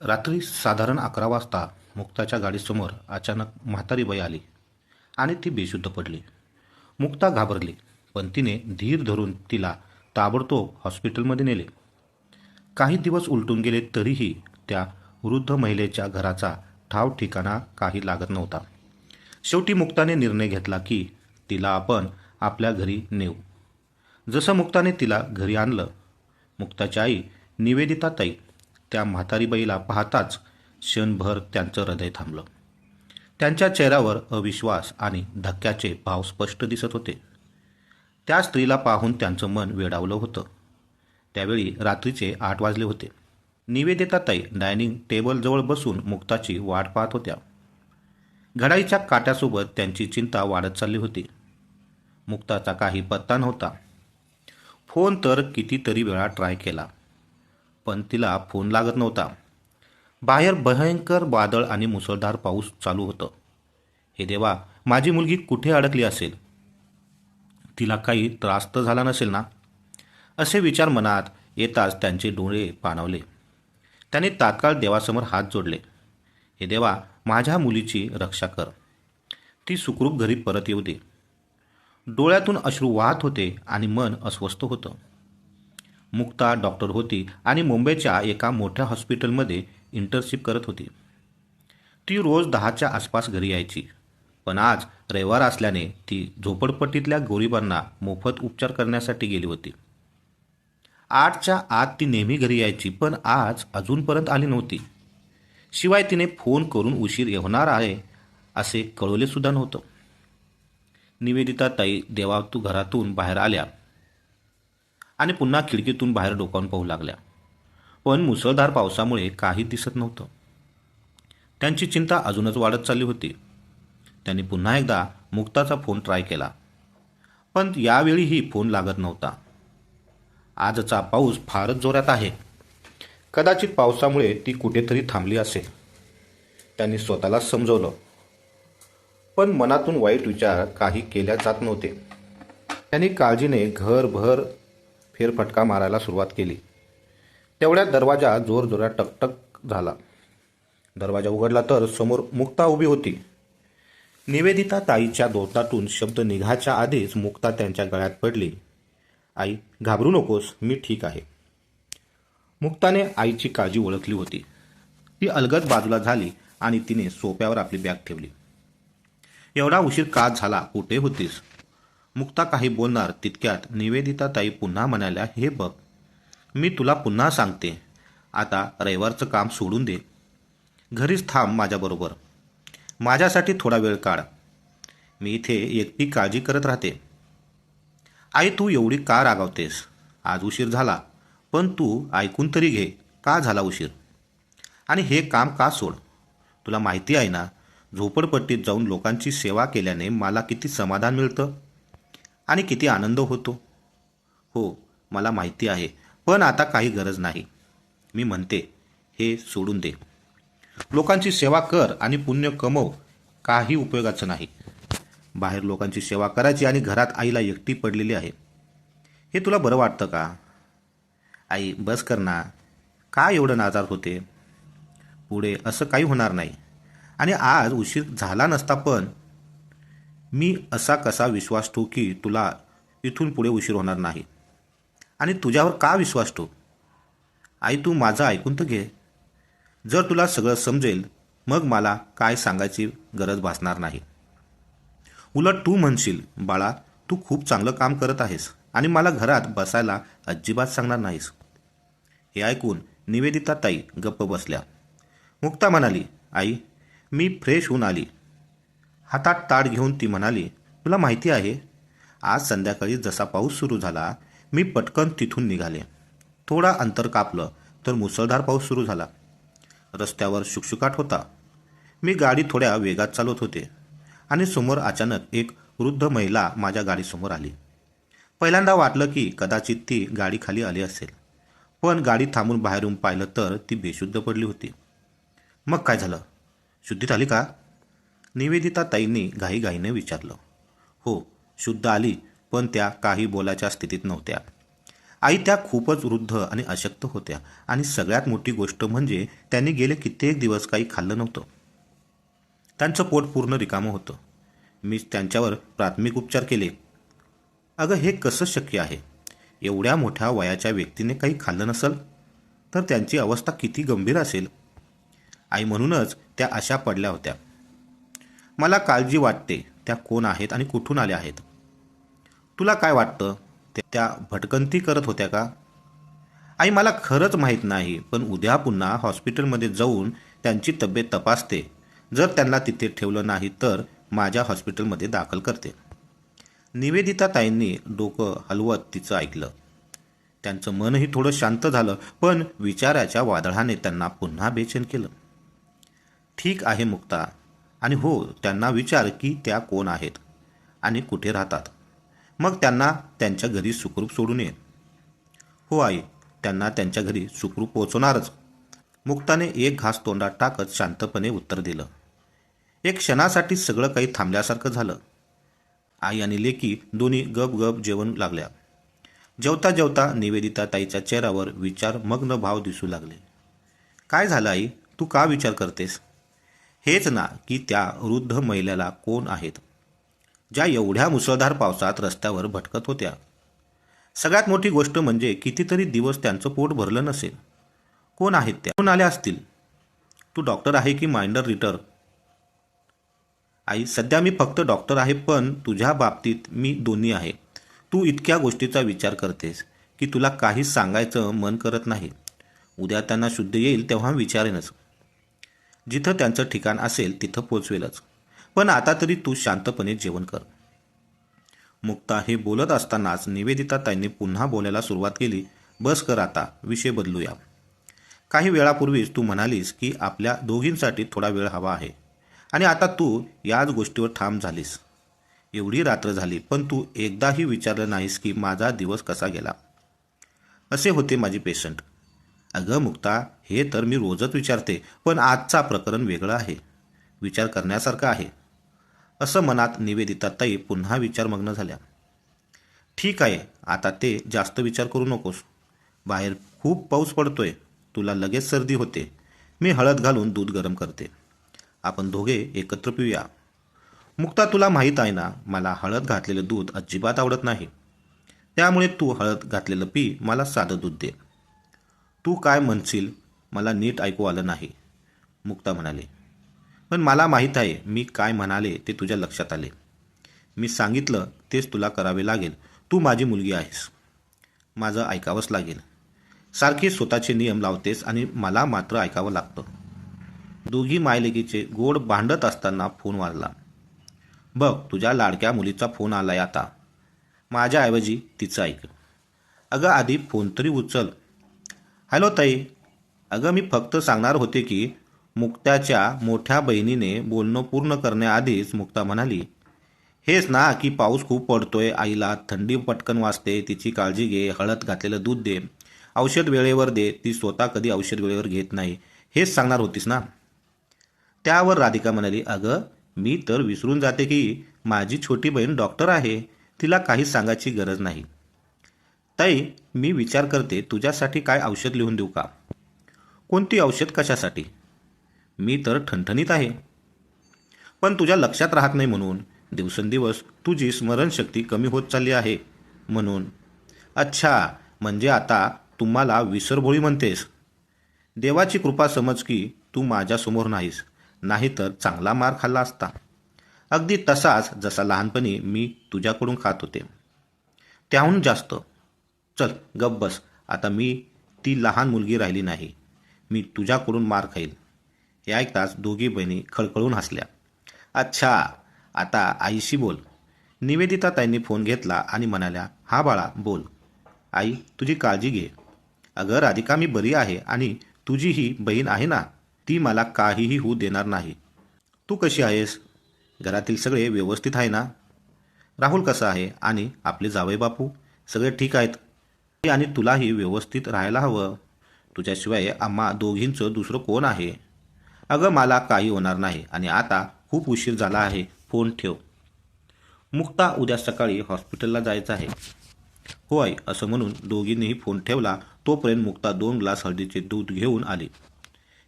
रात्री साधारण अकरा वाजता मुक्ताच्या गाडीसमोर अचानक म्हातारी बाई आली आणि ती बेशुद्ध पडली. मुक्ता घाबरली पण तिने धीर धरून तिला ताबडतोब हॉस्पिटलमध्ये नेले. काही दिवस उलटून गेले तरीही त्या वृद्ध महिलेच्या घराचा ठाव ठिकाणा काही लागत नव्हता. शेवटी मुक्ताने निर्णय घेतला की तिला आपण आपल्या घरी नेऊ. जसं मुक्ताने तिला घरी आणलं मुक्ताची आई निवेदिता ताई त्या म्हातारीबाईला पाहताच क्षणभर त्यांचं हृदय थांबलं. त्यांच्या चेहऱ्यावर अविश्वास आणि धक्क्याचे भाव स्पष्ट दिसत होते. त्या स्त्रीला पाहून त्यांचं मन वेडावलं होतं. त्यावेळी रात्रीचे आठ वाजले होते. निवेदिताताई डायनिंग टेबलजवळ बसून मुक्ताची वाट पाहत होत्या. घडाईच्या काट्यासोबत त्यांची चिंता वाढत चालली होती. मुक्ताचा काही पत्ता नव्हता. फोन तर कितीतरी वेळा ट्राय केला. पण तिला फोन लागत नव्हता. बाहेर भयंकर वादळ आणि मुसळधार पाऊस चालू होतं. हे देवा माझी मुलगी कुठे अडकली असेल? तिला काही त्रास तर झाला नसेल ना? असे विचार मनात येताच त्यांचे डोळे पाणावले. त्याने तात्काळ देवासमोर हात जोडले. हे देवा माझ्या मुलीची रक्षा कर. ती सुखरूप घरी परत येऊ दे. डोळ्यातून अश्रू वाहत होते आणि मन अस्वस्थ होतं. मुक्ता डॉक्टर होती आणि मुंबईच्या एका मोठ्या हॉस्पिटलमध्ये इंटर्नशिप करत होती. ती रोज दहाच्या आसपास घरी यायची. पण आज रविवार असल्याने ती झोपडपट्टीतल्या गरिबांना मोफत उपचार करण्यासाठी गेली होती. आठच्या आत ती नेहमी घरी यायची पण आज अजूनपर्यंत आली नव्हती. शिवाय तिने फोन करून उशीर येणार आहे असे कळवले सुद्धा नव्हतं. निवेदिता ताई देवा तू घरातून बाहेर आल्या. आणि पुन्हा खिडकीतून बाहेर डोकावून पाहू लागल्या. पण मुसळधार पावसामुळे काही दिसत नव्हतं. त्यांची चिंता अजूनच वाढत चालली होती. त्यांनी पुन्हा एकदा मुक्ताचा फोन ट्राय केला. पण यावेळीही फोन लागत नव्हता. आजचा पाऊस फारच जोरात आहे. कदाचित पावसामुळे ती कुठेतरी थांबली असेल. त्यांनी स्वतःला समजवलं. पण मनातून वाईट विचार काही केल्या जात नव्हते. त्यांनी काळजीने घरभर फेरफटका मारायला सुरुवात केली. तेवढ्यात दरवाजा जोरजोरात टकटक झाला. दरवाजा उघडला तर समोर मुक्ता उभी होती. निवेदिता ताईच्या दोतातून शब्द निघाच्या आधीच मुक्ता त्यांच्या गळ्यात पडली. आई घाबरू नकोस मी ठीक आहे. मुक्ताने आईची काळजी ओळखली होती. ती अलगद बाजूला झाली आणि तिने सोप्यावर आपली बॅग ठेवली. एवढा उशीर का झाला? कुठे होतीस? मुक्ता काही बोलणार तितक्यात निवेदिता ताई पुन्हा म्हणाल्या हे बघ मी तुला पुन्हा सांगते. आता रविवारचं काम सोडून दे. घरीच थांब माझ्याबरोबर. माझ्यासाठी थोडा वेळ काढ. मी इथे एकटी काळजी करत राहते. आई तू एवढी का रागावतेस? आज उशीर झाला. पण तू ऐकून तरी घे. का झाला उशीर? आणि हे काम का सोड? तुला माहिती आहे ना झोपडपट्टीत जाऊन लोकांची सेवा केल्याने मला किती समाधान मिळतं. आणि किती आनंद होतो. हो मला माहिती आहे पण आता काही गरज नाही. मी म्हणते हे सोडून दे. लोकांची सेवा कर आणि पुण्य कमव काही उपयोगाचं नाही. बाहेर लोकांची सेवा करायची आणि घरात आईला एकटी पडलेली आहे. हे तुला बरं वाटतं का? आई बस कर ना. का एवढं नाजार होते? पुढे असं काही होणार नाही. आणि आज उशीर झाला नसता पण मी असा कसा विश्वास ठेवू की तुला इथून पुढे उशीर होणार नाही? आणि तुझ्यावर का विश्वास ठेवू? आई तू माझं ऐकून तर घे. जर तुला सगळं समजेल मग मला काय सांगायची गरज भासणार नाही. उलट तू म्हणशील बाळा तू खूप चांगलं काम करत आहेस आणि मला घरात बसायला अजिबात सांगणार नाहीस. हे ऐकून निवेदिता ताई गप्प बसल्या. मुक्ता म्हणाली आई मी फ्रेश होऊन आली. हातात ताड घेऊन ती म्हणाली तुला माहिती आहे आज संध्याकाळी जसा पाऊस सुरू झाला मी पटकन तिथून निघाले. थोडा अंतर कापलं तर मुसळधार पाऊस सुरू झाला. रस्त्यावर शुकशुकाट होता. मी गाडी थोड्या वेगात चालवत होते आणि समोर अचानक एक वृद्ध महिला माझ्या गाडीसमोर आली. पहिल्यांदा वाटलं की कदाचित ती गाडी खाली आली असेल पण गाडी थांबून बाहेरून पाहिलं तर ती बेशुद्ध पडली होती. मग काय झालं? शुद्धीत आली का? निवेदिता ताईंनी घाईघाईने विचारलं. हो शुद्ध आली पण त्या काही बोलायच्या स्थितीत नव्हत्या. आई त्या खूपच वृद्ध आणि अशक्त होत्या आणि सगळ्यात मोठी गोष्ट म्हणजे त्यांनी गेले कित्येक दिवस काही खाल्लं नव्हतं. त्यांचं पोट पूर्ण रिकामं होतं. मी त्यांच्यावर प्राथमिक उपचार केले. अगं हे कसं शक्य आहे? एवढ्या मोठ्या वयाच्या व्यक्तीने काही खाल्लं नसल? तर त्यांची अवस्था किती गंभीर असेल? आई म्हणूनच त्या अशा पडल्या होत्या. मला काळजी वाटते. त्या कोण आहेत आणि कुठून आल्या आहेत? तुला काय वाटतं? ते- त्या भटकंती करत होत्या का? आई मला खरंच माहीत नाही पण उद्या पुन्हा हॉस्पिटलमध्ये जाऊन त्यांची तब्येत तपासते. जर त्यांना तिथे ठेवलं नाही तर माझ्या हॉस्पिटलमध्ये दाखल करते. निवेदिता ताईंनी डोकं हलवत तिचं ऐकलं. त्यांचं मनही थोडं शांत झालं पण विचाराच्या वादळाने त्यांना पुन्हा बेचैन केलं. ठीक आहे मुक्ता. आणि हो त्यांना विचार की त्या कोण आहेत आणि कुठे राहतात. मग त्यांना त्यांच्या घरी सुखरूप सोडून ये. हो आई त्यांना त्यांच्या घरी सुखरूप पोचवणारच. मुक्ताने एक घास तोंडात टाकत शांतपणे उत्तर दिलं. एक क्षणासाठी सगळं काही थांबल्यासारखं झालं. आई आणि लेकी दोन्ही गप गप जेवण लागल्या. जेवता जेवता निवेदिता ताईच्या चेहऱ्यावर विचार मग्न भाव दिसू लागले. काय झालं आई? तू का विचार करतेस? हेच ना की त्या वृद्ध महिलेला कोण आहेत? ज्या एवढ्या मुसळधार पावसात रस्त्यावर भटकत होत्या. सगळ्यात मोठी गोष्ट म्हणजे कितीतरी दिवस त्यांचं पोट भरलं नसेल. कोण आहेत त्या? कोण आल्या असतील? तू डॉक्टर आहे की माइंडर रिटर? आई सध्या मी फक्त डॉक्टर आहे पण तुझ्या बाबतीत मी दोन्ही आहे. तू इतक्या गोष्टीचा विचार करतेस की तुला काहीच सांगायचं मन करत नाही. उद्या त्यांना शुद्ध येईल तेव्हा विचारेनच. जिथं त्यांचं ठिकाण असेल तिथं पोचवेलच. पण आता तरी तू शांतपणे जेवण कर. मुक्ता हे बोलत असतानाच निवेदिता ताईंनी पुन्हा बोलायला सुरुवात केली. बस कर आता विषय बदलूया. काही वेळापूर्वीच तू म्हणालीस की आपल्या दोघींसाठी थोडा वेळ हवा आहे. आणि आता तू याच गोष्टीवर ठाम झालीस. एवढी रात्र झाली पण तू एकदाही विचारलं नाहीस की माझा दिवस कसा गेला. असे होते माझे पेशंट. अगं मुक्ता हे तर मी रोजच विचारते पण आजचा प्रकरण वेगळं आहे. विचार करण्यासारखं आहे. असं मनात निवेदिताताई पुन्हा विचारमग्न झाल्या. ठीक आहे आता ते जास्त विचार करू नकोस. बाहेर खूप पाऊस पडतोय तुला लगेच सर्दी होते. मी हळद घालून दूध गरम करते. आपण दोघे एकत्र पिऊया. मुक्ता तुला माहीत आहे ना मला हळद घातलेलं दूध अजिबात आवडत नाही. त्यामुळे तू हळद घातलेलं पी मला साधं दूध दे. तू काय म्हणशील? मला नीट ऐकू आलं नाही. मुक्ता म्हणाले पण मला माहीत आहे मी काय म्हणाले ते तुझ्या लक्षात आले. मी सांगितलं तेच तुला करावे लागेल. तू माझी मुलगी आहेस. माझं ऐकावंच लागेल. सारखी स्वतःचे नियम लावतेस आणि मला मात्र ऐकावं लागतं. दोघी मायलेकीचे गोड भांडत असताना फोन वाजला. बघ तुझ्या लाडक्या मुलीचा फोन आलाय आता. माझ्याऐवजी तिचं ऐक. अगं आधी फोन तरी उचल हॅलो ताई. अगं मी फक्त सांगणार होते की मुक्त्याच्या मोठ्या बहिणीने बोलणं पूर्ण करण्याआधीच मुक्ता म्हणाली हेच ना की पाऊस खूप पडतोय आईला थंडी पटकन वाजते तिची काळजी घे हळद घातलेलं दूध दे औषध वेळेवर दे ती स्वतः कधी औषध वेळेवर घेत नाही हेच सांगणार होतीस ना? त्यावर राधिका म्हणाली अगं मी तर विसरून जाते की माझी छोटी बहीण डॉक्टर आहे तिला काही सांगायची गरज नाही. ताई मी विचार करते तुझ्यासाठी काय औषध लिहून देऊ का? कोणती औषध कशासाठी? मी तर ठणठणीत आहे. पण तुझ्या लक्षात राहत नाही म्हणून दिवसेंदिवस तुझी स्मरणशक्ती कमी होत चालली आहे म्हणून. अच्छा म्हणजे आता तुम्हाला विसरभोळी म्हणतेस. देवाची कृपा समज की तू माझ्यासमोर नाहीस नाहीतर चांगला मार खाल्ला असता. अगदी तसाच जसा लहानपणी मी तुझ्याकडून खात होते. त्याहून जास्त. चल गप बस. आता मी ती लहान मुलगी राहिली नाही. मी तुझ्याकडून मार खाईल. हे ऐकताच दोघी बहिणी खळखळून हसल्या. अच्छा आता आईशी बोल. निवेदिता ताईंनी फोन घेतला आणि म्हणाल्या हा बाळा बोल. आई तुझी काळजी घे. अगं राधिका मी बरी आहे आणि तुझी ही बहीण आहे ना ती मला काहीही होऊ देणार नाही. तू कशी आहेस? घरातील सगळे व्यवस्थित आहे ना? राहुल कसा आहे आणि आपले जावई बापू? सगळे ठीक आहेत? आणि तुलाही व्यवस्थित राहायला हवं. तुझ्याशिवाय आम्हा दोघींचं दुसरं कोण आहे? अगं मला काही होणार नाही आणि आता खूप उशीर झाला आहे. फोन ठेव. मुक्ता उद्या सकाळी हॉस्पिटलला जायचं आहे. होय असं म्हणून दोघींनीही फोन ठेवला. तोपर्यंत मुक्ता दोन ग्लास हळदीचे दूध घेऊन आली.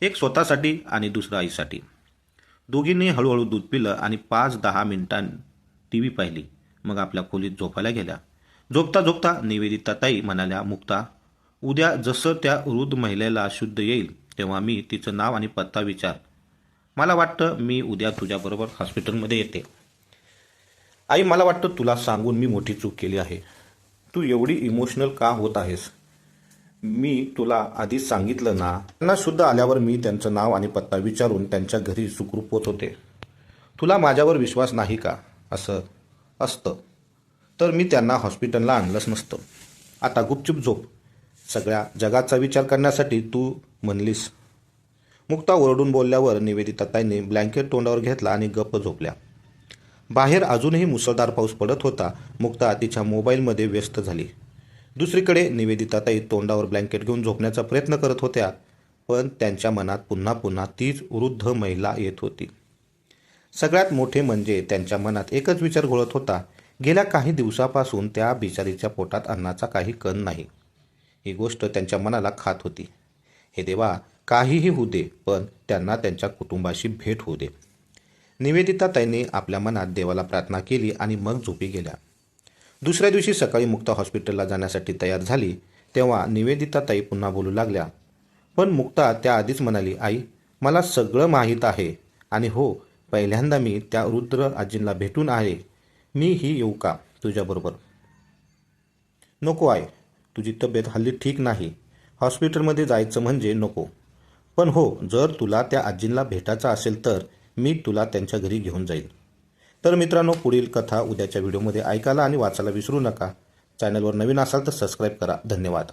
एक स्वतःसाठी आणि दुसऱ्या आईसाठी. दोघींनी हळूहळू दूध पिलं आणि पाच दहा मिनिटां टी व्ही पाहिली. मग आपल्या खोलीत झोपायला गेल्या. झोपता झोपता निवेदिता ताई म्हणाल्या मुक्ता उद्या जसं त्या वृद्ध महिलेला शुद्ध येईल तेव्हा मी तिचं नाव आणि पत्ता विचार. मला वाटतं मी उद्या तुझ्याबरोबर हॉस्पिटलमध्ये येते. आई मला वाटतं तुला सांगून मी मोठी चूक केली आहे. तू एवढी इमोशनल का होत आहेस? मी तुला आधीच सांगितलं ना त्यांना शुद्ध आल्यावर मी त्यांचं नाव आणि पत्ता विचारून त्यांच्या घरी सुखरूप होत होते. तुला माझ्यावर विश्वास नाही का? असं असतं. तर मी त्यांना हॉस्पिटलला आणलंच नसतं. आता गुपचूप झोप. सगळ्या जगाचा विचार करण्यासाठी तू म्हणलीस. मुक्ता ओरडून बोलल्यावर निवेदिताताईंनी ब्लँकेट तोंडावर घेतला आणि गप्प झोपल्या. बाहेर अजूनही मुसळधार पाऊस पडत होता. मुक्ता तिच्या मोबाईलमध्ये व्यस्त झाली. दुसरीकडे निवेदिताताई तोंडावर ब्लँकेट घेऊन झोपण्याचा प्रयत्न करत होत्या पण त्यांच्या मनात पुन्हा पुन्हा तीच वृद्ध महिला येत होती. सगळ्यात मोठे म्हणजे त्यांच्या मनात एकच विचार घोळत होता गेल्या काही दिवसापासून त्या बिचारीच्या पोटात अन्नाचा काही कण नाही. ही गोष्ट त्यांच्या मनाला खात होती. हे देवा काहीही होऊ दे पण त्यांना त्यांच्या कुटुंबाशी भेट होऊ दे. निवेदिता ताईंनी आपल्या मनात देवाला प्रार्थना केली आणि मग झोपी गेल्या. दुसऱ्या दिवशी सकाळी मुक्ता हॉस्पिटलला जाण्यासाठी तयार झाली तेव्हा निवेदिता ताई पुन्हा बोलू लागल्या. पण मुक्ता त्याआधीच म्हणाली आई मला सगळं माहीत आहे आणि हो पहिल्यांदा मी त्या रुद्र आजींना भेटून आहे. मी ही येऊ का तुझ्याबरोबर? नको आहे तुझी तब्येत हल्ली ठीक नाही. हॉस्पिटलमध्ये जायचं म्हणजे नको. पण हो जर तुला त्या आजींना भेटायचं असेल तर मी तुला त्यांच्या घरी घेऊन जाईल तर मित्रांनो पुढील कथा उद्याच्या व्हिडिओमध्ये ऐकायला आणि वाचायला विसरू नका. चॅनलवर नवीन असाल तर सबस्क्राईब करा. धन्यवाद.